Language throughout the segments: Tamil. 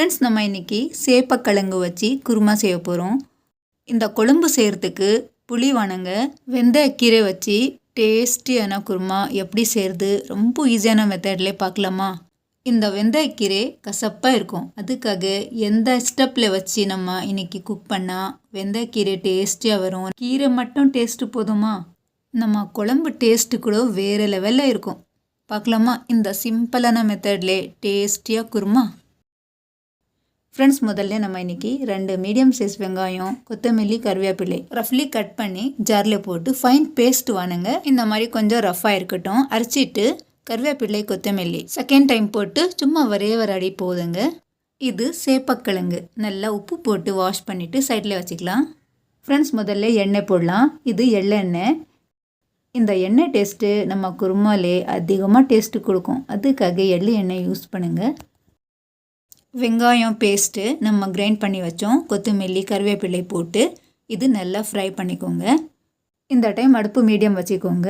ஃப்ரெண்ட்ஸ் நம்ம இன்றைக்கி சேப்பக்கிழங்கு வச்சு குருமா செய்ய போகிறோம் இந்த குழம்பு செய்கிறதுக்கு புளி வணங்க வெந்தயக்கீரை வச்சு டேஸ்டியான குருமா எப்படி செய்கிறது ரொம்ப ஈஸியான மெத்தட்லேயே பார்க்கலாமா? இந்த வெந்தயக்கீரை கசப்பாக இருக்கும். அதுக்காக எந்த ஸ்டெப்பில் வச்சு நம்ம இன்னைக்கு குக் பண்ணால் வெந்தயக்கீரை டேஸ்டியாக வரும்? கீரை மட்டும் டேஸ்ட்டு போதுமா? நம்ம குழம்பு டேஸ்ட்டு கூட வேறு லெவலில் இருக்கும். பார்க்கலாமா? இந்த சிம்பிளான மெத்தட்லே டேஸ்டியாக குருமா? ஃப்ரெண்ட்ஸ் முதல்ல நம்ம இன்னைக்கு ரெண்டு மீடியம் சைஸ் வெங்காயம் கொத்தமல்லி கருவேப்பிலை ரஃப்லி கட் பண்ணி ஜாரில் போட்டு ஃபைன் பேஸ்ட் வானுங்க இந்த மாதிரி கொஞ்சம் ரஃப்பாக இருக்கட்டும். அரைச்சிட்டு கருவேப்பிலை கொத்தமல்லி செகண்ட் டைம் போட்டு சும்மா ஒரே ஒரு அடி போதுங்க. இது சேப்பக்கிழங்கு. நல்லா உப்பு போட்டு வாஷ் பண்ணிவிட்டு சைடில் வச்சுக்கலாம். ஃப்ரெண்ட்ஸ் முதல்ல எண்ணெய் போடலாம். இது எள்ளெண்ணெய். இந்த எண்ணெய் டேஸ்ட்டு நம்ம குருமாலே அதிகமாக டேஸ்ட்டு கொடுக்கும். அதுக்காக எள்ளு எண்ணெய் யூஸ் பண்ணுங்கள் வெங்காயம் பேஸ்ட்டு நம்ம கிரைண்ட் பண்ணி வச்சோம். கொத்தமல்லி கருவேப்பிலை போட்டு இது நல்லா ஃப்ரை பண்ணிக்கோங்க. இந்த டைம் அடுப்பு மீடியம் வச்சுக்கோங்க.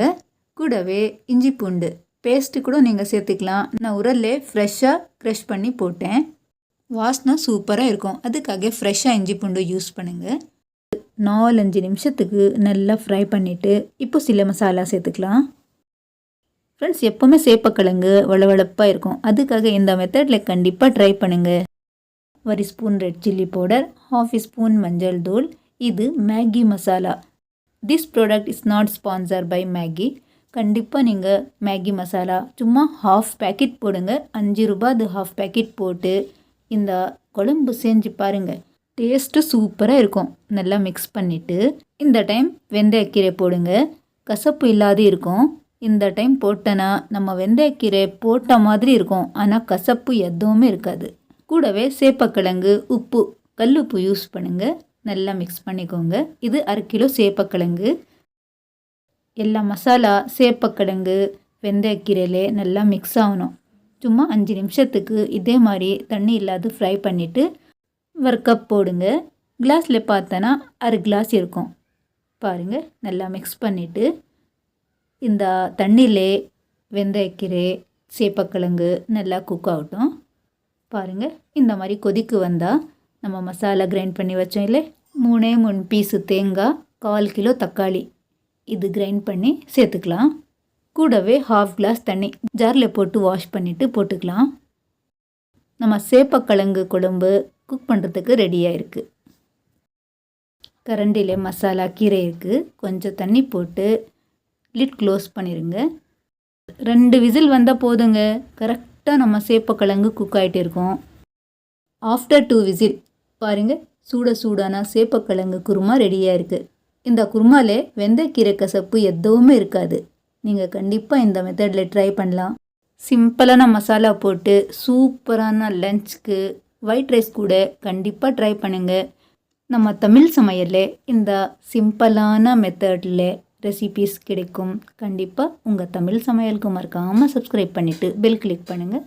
கூடவே இஞ்சி பூண்டு பேஸ்ட்டு கூட நீங்கள் சேர்த்துக்கலாம். நான் உரல்லே ஃப்ரெஷ்ஷாக க்ரஷ் பண்ணி போட்டேன். வாசனை சூப்பராக இருக்கும். அதுக்காக ஃப்ரெஷ்ஷாக இஞ்சி பூண்டு யூஸ் பண்ணுங்கள் நாலஞ்சு நிமிஷத்துக்கு நல்லா ஃப்ரை பண்ணிவிட்டு இப்போ சில மசாலா சேர்த்துக்கலாம். ஃப்ரெண்ட்ஸ் எப்போவுமே சேப்பக்கிழங்கு வளவளப்பாக இருக்கும். அதுக்காக இந்த மெத்தடில் கண்டிப்பாக ட்ரை பண்ணுங்கள் ஒரு spoon red chilli powder half spoon மஞ்சள் தூள் இது Maggi masala this product is not sponsor by Maggi கண்டிப்பாக நீங்கள் மேகி மசாலா சும்மா ஹாஃப் பேக்கெட் போடுங்க. அஞ்சு ரூபாய் அது ஹாஃப் பேக்கெட் போட்டு இந்த குழம்பு செஞ்சு பாருங்கள் டேஸ்ட்டு சூப்பராக இருக்கும். நல்லா மிக்ஸ் பண்ணிவிட்டு இந்த டைம் வெந்தயக்கீரை போடுங்க. கசப்பு இல்லாத இருக்கும். இந்த டைம் போட்டேன்னா நம்ம வெந்தயக்கீரை போட்ட மாதிரி இருக்கும். ஆனால் கசப்பு எதுவுமே இருக்காது. கூடவே சேப்பக்கிழங்கு உப்பு கல்லுப்பு யூஸ் பண்ணுங்கள் நல்லா மிக்ஸ் பண்ணிக்கோங்க. இது அரை கிலோ சேப்பக்கிழங்கு. எல்லா மசாலா சேப்பக்கிழங்கு வெந்தயக்கீரையிலே நல்லா மிக்ஸ் ஆகணும். சும்மா அஞ்சு நிமிஷத்துக்கு இதே மாதிரி தண்ணி இல்லாத ஃப்ரை பண்ணிவிட்டு ஒரு கப் போடுங்க. கிளாஸில் பார்த்தோன்னா அரை கிளாஸ் இருக்கும். பாருங்கள் நல்லா மிக்ஸ் பண்ணிவிட்டு இந்த தண்ணியிலே வெந்தயக்கீரை சேப்பக்கிழங்கு நல்லா குக் ஆகட்டும். பாருங்கள் இந்த மாதிரி கொதிக்கு வந்தால் நம்ம மசாலா கிரைண்ட் பண்ணி வச்சோம் இல்லை மூணே மூணு பீஸு தேங்காய் கால் கிலோ தக்காளி. இது கிரைண்ட் பண்ணி சேர்த்துக்கலாம். கூடவே ஹாஃப் கிளாஸ் தண்ணி. ஜாரில் போட்டு வாஷ் பண்ணிவிட்டு போட்டுக்கலாம். நம்ம சேப்பக்கிழங்கு குழம்பு குக் பண்ணுறதுக்கு ரெடியாக இருக்குது கரண்டியில் மசாலா கீரை இருக்குது கொஞ்சம் தண்ணி போட்டு லிட் க்ளோஸ் பண்ணிடுங்க ரெண்டு விசில் வந்தால் போதுங்க. கரெக்டாக நம்ம சேப்பக்கிழங்கு குக் ஆகிட்டு இருக்கோம். ஆஃப்டர் டூ விசில் பாருங்கள் சூட சூடான சேப்பக்கிழங்கு குருமா ரெடியாக இருக்குது இந்த குருமாலே வெந்தக்கீரை கசப்பு எதுவுமே இருக்காது. நீங்கள் கண்டிப்பாக இந்த மெத்தடில் ட்ரை பண்ணலாம். சிம்பிளான மசாலா போட்டு சூப்பரான லஞ்சுக்கு ஒயிட் ரைஸ் கூட கண்டிப்பாக ட்ரை பண்ணுங்கள் நம்ம தமிழ் சமையலில் இந்த சிம்பிளான மெத்தடில் ரெசிபீஸ் கிடைக்கும். கண்டிப்பாக உங்கள் தமிழ் சமையலுக்கு மறக்காமல் சப்ஸ்கிரைப் பண்ணிவிட்டு பெல் கிளிக் பண்ணுங்கள்